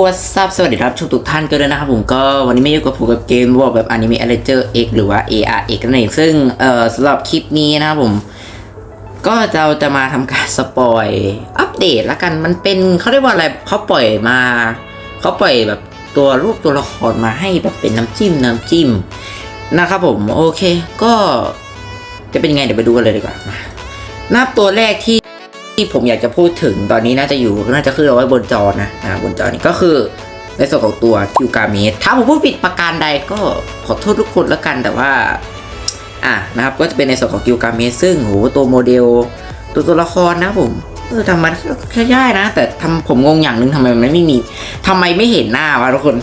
What's up สวัสดีครับทุกทุกท่านกันด้วยนะครับผมก็วันนี้ไม่อยู่กับผมกับเกมว่าแบบอนิเมะ a อ r เจอร์ X หรือว่า ARX นั่นเองซึ่งเอ่อสำหรับคลิปนี้นะครับผม ก็เราจะมาทำการสปอยอัปเดตละกันมันเป็นเขาเรียกว่าอะไรเขาปล่อยมาเขาปล่อยแบบตัวรูปตัวละครมาให้แบบเป็นน้ำจิ้มน้ำจิ้มนะครับผมโอเคก็จะเป็นยังไงเดี๋ยวไปดูกันเลยดีกว่ามาหน้าตัวแรกที่ ที่ผมอยากจะพูดถึงตอนนี้น่าจะอยู่น่าจะขึ้นเอาไว้บนจอนะนะบนจอนี้ก็คือในส่วนของตัวคิวกาเมสถ้าผมพูดผิดประการใดก็ขอโทษทุกคนแล้วกันแต่ว่าอะนะครับก็จะเป็นในส่วนของกิวกาเมสซึ่งโหตัวโมเดล ตัวตัวละครนะผมเออทำมันแค่ย่ายนะ แต่ทำผมงงอย่างหนึ่งทำไมมันไม่มีทำไมไม่เห็นหน้าวะทุกคน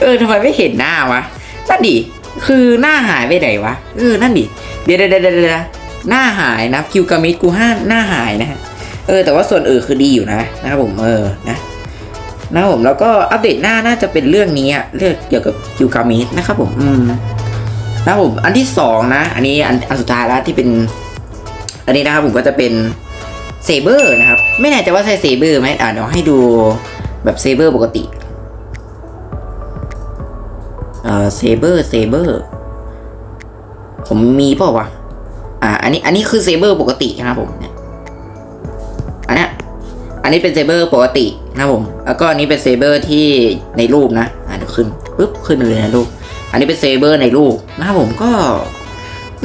เออทำไมไม่เห็นหน้าวะนั่นดิคือหน้าหายไปไหนวะเออนั่นดิเดี๋ยวเดี๋ยวเดี๋ยวเดี๋ยว หน้าหายนะคิวกามิกูห้าหน้าหายนะฮะเออแต่ว่าส่วนอื่นคือดีอยู่นะนะครับผมเออนะนะครับผมแล้วก็อัปเดตหน้าน่าจะเป็นเรื่องนี้อะเรื่องเกี่ยวกับคิวกามินะครับผมอืมนะครับผมอันที่สองนะ อันนี้อันอันสุดท้ายแล้วที่เป็น อันนี้นะครับผมก็จะเป็นเซเบอร์นะครับ ไม่แน่ใจว่าใช่เซเบอร์ไหมอ่าเดี๋ยวให้ดูแบบเซเบอร์ปกติเอ่อเซเบอร์เซเบอร์ผมมีเปล่าวะ อ่า อันนี้ อันนี้คือเซเบอร์ปกตินะครับผมเนี่ยอันนี้อันนี้เป็นเซเบอร์ปกตินะครับผม แล้วก็อันนี้เป็นเซเบอร์ที่ในรูปนะ อ่าเดี๋ยวขึ้นปึ๊บขึ้นเลยในรูป อันนี้เป็นเซเบอร์ในรูปนะครับผมก็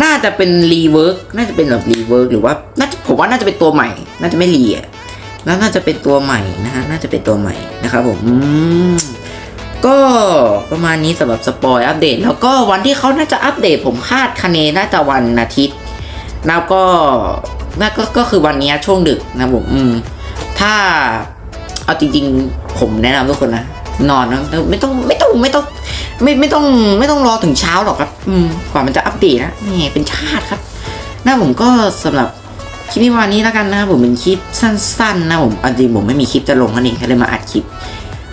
น่าจะเป็นรีเวิร์กน่าจะเป็นแบบรีเวิร์กหรือว่า น่าจะผมว่าน่าจะเป็นตัวใหม่ น่าจะไม่รีอะแล้วน่าจะเป็นตัวใหม่นะฮะ น่าจะเป็นตัวใหม่นะครับผมอืมก็ประมาณนี้สำหรับสปอยอัปเดต แล้วก็วันที่เขาน่าจะอัปเดตผมคาดคะเนน่าจะวันอาทิตย์ แล้วก็น่าก็ก็คือวันนี้ช่วงดึกนะผมอืมถ้าเอาจริงๆ ผมแนะนำทุกคนนะนอนนะไม่ต้องไม่ต้องไม่ต้อง ไม่ไม่ต้องไม่ต้องรอถึงเช้าหรอกครับ อืมกว่ามันจะอัปเดตนะนี่เป็นชาติครับนะผมก็สำหรับคลิปนี้วันนี้แล้วกันนะครับผมเป็นคลิปสั้นๆนะผมอจริงผมไม่มีคลิปจะลงนั่นเองเลยมาอัดคลิป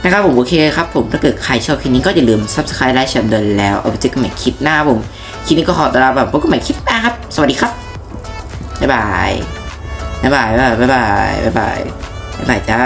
นะครับผมโอเคครับผมถ้าเกิดใครชอบคลิปนี้ก็อย่าลืม subscribe ไลค์แชร์เดินแล้วเอาไปเจอกันใหม่คลิปหน้าผมคลิปนี้ก็ขอตลาแบบพบกันใหม่คลิปหน้าครับ สวัสดีครับ บ๊ายบายบ๊ายบายบ๊ายบายบ๊ายบายบ๊ายบายจ้า